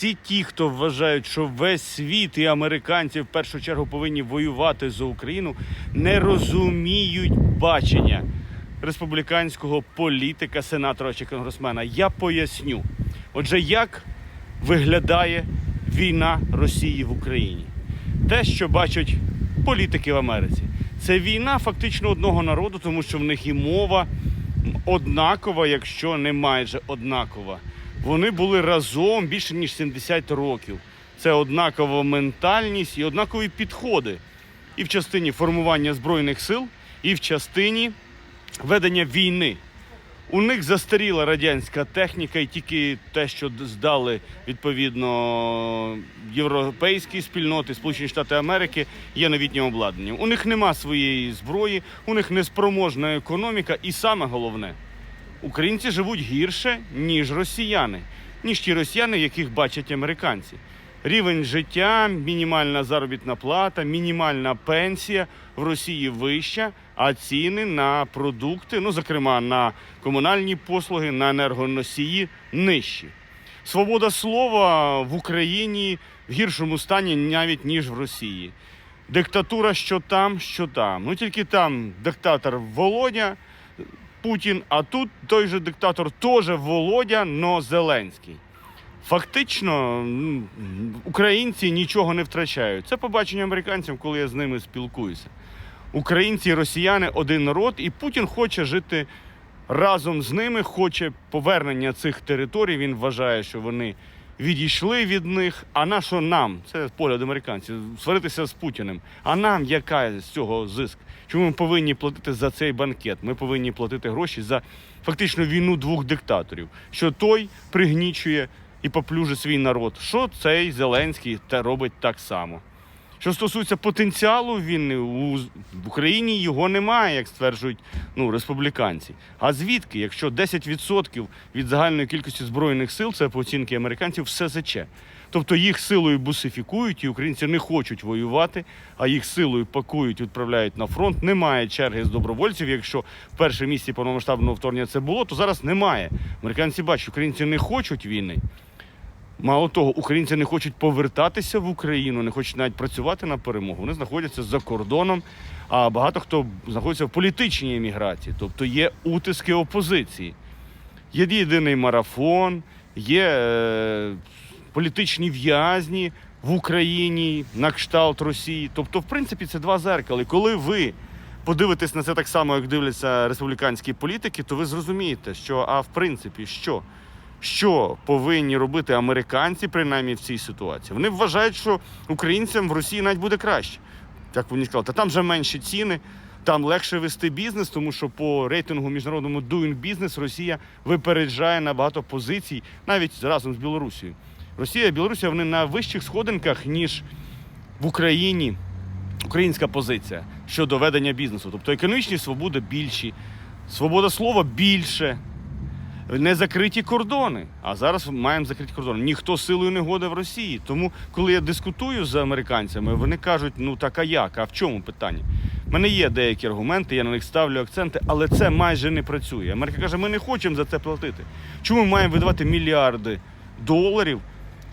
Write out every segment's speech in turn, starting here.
Всі ті, хто вважають, що весь світ і американці в першу чергу повинні воювати за Україну, не розуміють бачення республіканського політика, сенатора чи конгресмена. Я поясню. Отже, як виглядає війна Росії в Україні? Те, що бачать політики в Америці, це війна фактично одного народу, тому що в них і мова однакова, якщо не майже однакова. Вони були разом більше ніж 70 років. Це однакова ментальність і однакові підходи і в частині формування збройних сил, і в частині ведення війни. У них застаріла радянська техніка, і тільки те, що здали відповідно європейські спільноти, Сполучені Штати Америки, є новітнім обладнанням. У них нема своєї зброї, у них неспроможна економіка, і саме головне, українці живуть гірше, ніж росіяни, ніж ті росіяни, яких бачать американці. Рівень життя, мінімальна заробітна плата, мінімальна пенсія в Росії вища, а ціни на продукти, ну зокрема на комунальні послуги, на енергоносії нижчі. Свобода слова в Україні в гіршому стані навіть ніж в Росії. Диктатура що там, що там. Ну тільки там диктатор Володя Путін, а тут той же диктатор теж Володя, но Зеленський. Фактично, українці нічого не втрачають. Це побачення американців, коли я з ними спілкуюся. Українці і росіяни один народ, і Путін хоче жити разом з ними, хоче повернення цих територій. Він вважає, що вони відійшли від них. А на що нам? Це погляд американців, сваритися з Путіним. А нам яка з цього зиск? Чому ми повинні платити за цей банкет? Ми повинні платити гроші за фактично війну двох диктаторів. Що той пригнічує і поплюжить свій народ. Що цей Зеленський та робить так само. Що стосується потенціалу війни в Україні його немає, як стверджують ну, республіканці. А звідки, якщо 10% від загальної кількості збройних сил, це по оцінки американців, все СЗЧ. Тобто їх силою бусифікують, і українці не хочуть воювати, а їх силою пакують, відправляють на фронт. Немає черги з добровольців. Якщо в першій місці повномасштабного вторгнення це було, то зараз немає. Американці бачать, українці не хочуть війни. Мало того, українці не хочуть повертатися в Україну, не хочуть навіть працювати на перемогу. Вони знаходяться за кордоном, а багато хто знаходиться в політичній еміграції, тобто є утиски опозиції. Є єдиний марафон, є е, політичні в'язні в Україні на кшталт Росії. Тобто, в принципі, це два зеркали. Коли ви подивитесь на це так само, як дивляться республіканські політики, то ви зрозумієте, що а в принципі що? Що повинні робити американці, принаймні в цій ситуації? Вони вважають, що українцям в Росії навіть буде краще. Так вони сказали, та там вже менші ціни, там легше вести бізнес, тому що по рейтингу міжнародному Doing Business Росія випереджає на багато позицій, навіть разом з Білорусією. Росія і Білорусія вони на вищих сходинках, ніж в Україні українська позиція щодо ведення бізнесу. Тобто економічні свободи більші, свобода слова більше не закриті кордони. А зараз маємо закриті кордони. Ніхто силою не годе в Росії. Тому, коли я дискутую з американцями, вони кажуть: ну так а як? А в чому питання? У мене є деякі аргументи, я на них ставлю акценти, але це майже не працює. Америка каже, ми не хочемо за це платити. Чому ми маємо видавати мільярди доларів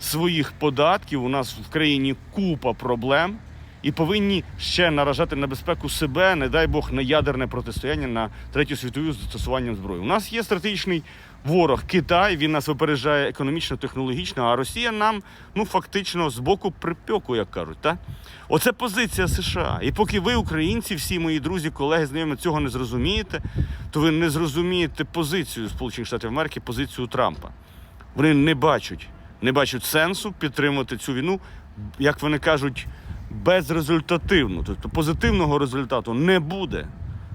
своїх податків? У нас в країні купа проблем. І повинні ще наражати на безпеку себе, не дай Бог, на ядерне протистояння на третю світову з застосуванням зброї. У нас є стратегічний ворог Китай. Він нас випереджає економічно, технологічно, а Росія нам ну фактично з боку припеку, як кажуть. Та? Оце позиція США. І поки ви, українці, всі мої друзі, колеги, знайомі цього не зрозумієте, то ви не зрозумієте позицію Сполучених Штатів Америки, позицію Трампа. Вони не бачать, не бачать сенсу підтримувати цю війну, як вони кажуть, безрезультативно. Тобто позитивного результату не буде.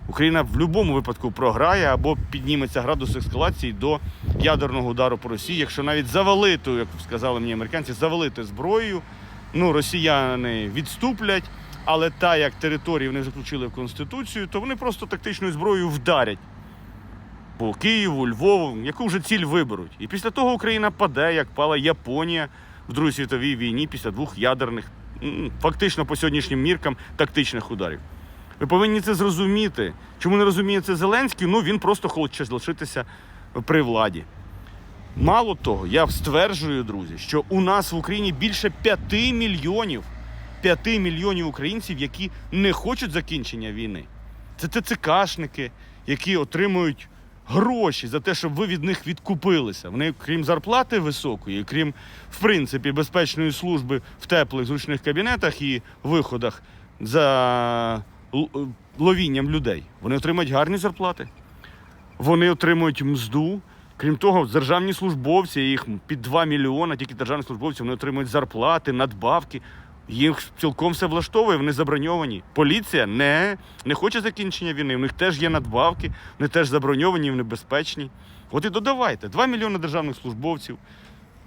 Україна в будь-якому випадку програє або підніметься градус ескалації до ядерного удару по Росії, якщо навіть завалити, як сказали мені американці, завалити зброєю, ну росіяни відступлять, але та як території вони заключили в Конституцію, то вони просто тактичною зброєю вдарять по Києву, Львову, яку вже ціль виберуть. І після того Україна паде, як пала Японія в Другій світовій війні після двох ядерних, фактично по сьогоднішнім міркам, тактичних ударів. Ви повинні це зрозуміти. Чому не розуміє це Зеленський? Ну він просто хоче залишитися при владі. Мало того, я стверджую, друзі, що у нас в Україні більше 5 мільйонів 5 мільйонів українців, які не хочуть закінчення війни. Це ТЦКшники, які отримують гроші за те, щоб ви від них відкупилися. Вони, крім зарплати високої, крім, в принципі, безпечної служби в теплих зручних кабінетах і виходах за ловінням людей, вони отримують гарні зарплати. Вони отримують мзду. Крім того, державні службовці, їх під 2 мільйони, тільки державні службовці, вони отримують зарплати, надбавки. Їх цілком все влаштовує, вони заброньовані. Поліція не, не хоче закінчення війни. У них теж є надбавки, вони теж заброньовані, вони безпечні. От і додавайте: 2 мільйони державних службовців,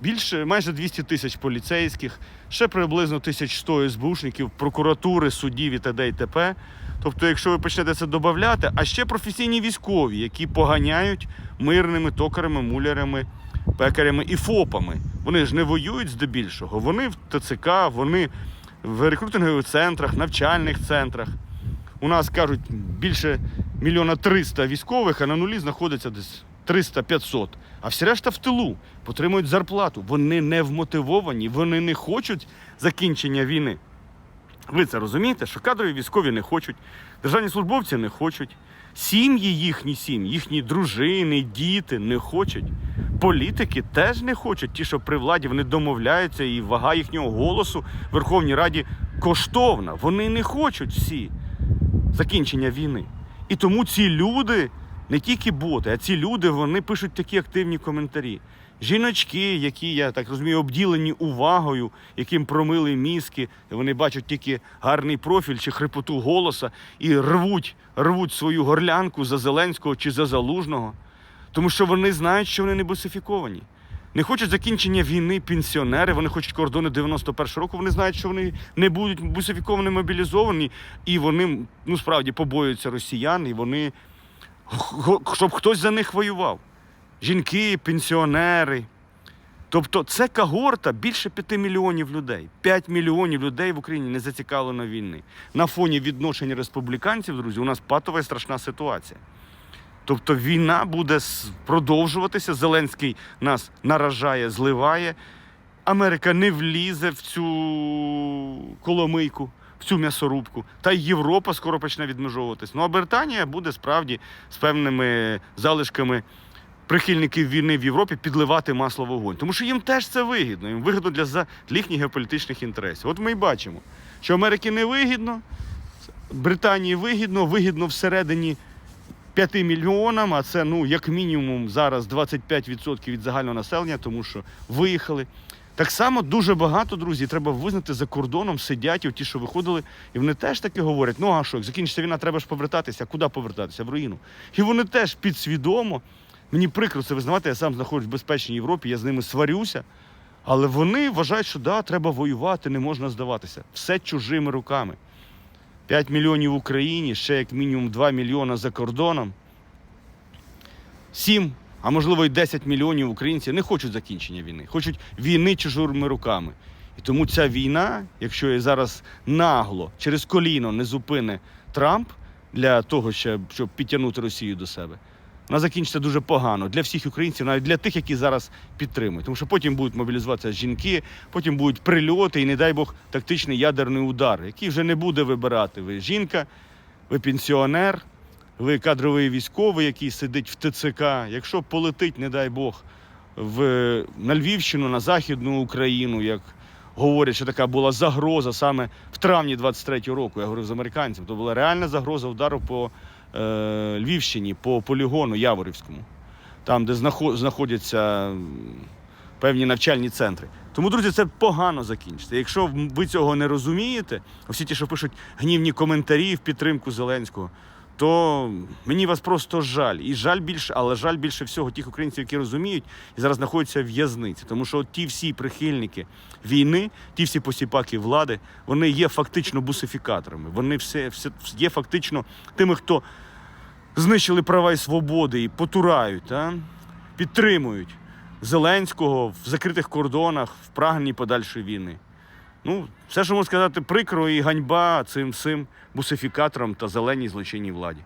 більше майже 200 тисяч поліцейських, ще приблизно 1100 СБУшників, прокуратури, суддів і т.д. і т.п. Тобто, якщо ви почнете це додати, а ще професійні військові, які поганяють мирними токарями, мулярами, пекарями і ФОПами. Вони ж не воюють здебільшого. Вони в ТЦК, вони в рекрутингових центрах, навчальних центрах. У нас кажуть більше мільйона триста військових, а на нулі знаходиться десь 300-500. А всі решта в тилу отримують зарплату. Вони не вмотивовані, вони не хочуть закінчення війни. Ви це розумієте, що кадрові військові не хочуть, державні службовці не хочуть, сім'ї їхні сім'ї, їхні дружини, діти не хочуть. Політики теж не хочуть. Ті, що при владі вони домовляються, і вага їхнього голосу в Верховній Раді коштовна. Вони не хочуть всі закінчення війни. І тому ці люди не тільки боти, а ці люди вони пишуть такі активні коментарі. Жіночки, які, я так розумію, обділені увагою, яким промили мізки, вони бачать тільки гарний профіль чи хрипоту голоса і рвуть, рвуть свою горлянку за Зеленського чи за Залужного, тому що вони знають, що вони не босифіковані. Не хочуть закінчення війни пенсіонери, вони хочуть кордони 91-го року. Вони знають, що вони не будуть бусифіковані, мобілізовані, і вони ну справді побоюються росіян, і вони щоб хтось за них воював. Жінки, пенсіонери. Тобто це когорта більше 5 мільйонів людей. 5 мільйонів людей в Україні не зацікавлено війни. На фоні відношень республіканців, друзі, у нас патова і страшна ситуація. Тобто війна буде продовжуватися. Зеленський нас наражає, зливає. Америка не влізе в цю коломийку, в цю м'ясорубку. Та й Європа скоро почне відмежовуватись. Ну а Британія буде справді з певними залишками прихильників війни в Європі підливати масло в вогонь. Тому що їм теж це вигідно. Їм вигідно для, їхніх геополітичних інтересів. От ми і бачимо, що Америці не вигідно, Британії вигідно, вигідно всередині 5 мільйонам, а це ну як мінімум зараз 25% від загального населення, тому що виїхали. Так само дуже багато, друзі, треба визнати за кордоном сидять, ті, що виходили, і вони теж таки говорять: ну а що, як закінчиться війна, треба ж повертатися. Куди повертатися? В руїну. І вони теж підсвідомо. Мені прикро це визнавати, я сам знаходжусь в безпечній Європі, я з ними сварюся. Але вони вважають, що да, треба воювати, не можна здаватися. Все чужими руками. 5 мільйонів в Україні, ще як мінімум 2 мільйона за кордоном. 7, а можливо і 10 мільйонів українців не хочуть закінчення війни, хочуть війни чужими руками. І тому ця війна, якщо її зараз нагло через коліно не зупине Трамп для того, щоб, підтягнути Росію до себе, вона закінчиться дуже погано для всіх українців, навіть для тих, які зараз підтримують. Тому що потім будуть мобілізуватися жінки, потім будуть прильоти і, не дай Бог, тактичний ядерний удар, який вже не буде вибирати. Ви жінка, ви пенсіонер, ви кадровий військовий, який сидить в ТЦК. Якщо полетить, не дай Бог, в, на Львівщину, на Західну Україну, як говорять, що така була загроза саме в травні 23-го року, я говорив з американцем, то була реальна загроза удару по Львівщині, по полігону Яворівському, там, де знаходяться певні навчальні центри. Тому, друзі, це погано закінчиться. Якщо ви цього не розумієте, всі ті, що пишуть гнівні коментарі в підтримку Зеленського, то мені вас просто жаль. І жаль більше, але жаль більше всього тих українців, які розуміють і зараз знаходяться в в'язниці. Тому що от ті всі прихильники війни, ті всі посіпаки влади, вони є фактично бусифікаторами. Вони все, все є фактично тими, хто знищили права і свободи і потурають, а? підтримують Зеленського в закритих кордонах, в прагненні подальшої війни. Ну, все, що можу сказати, прикро і ганьба цим всім бусифікаторам та зеленій злочинній владі.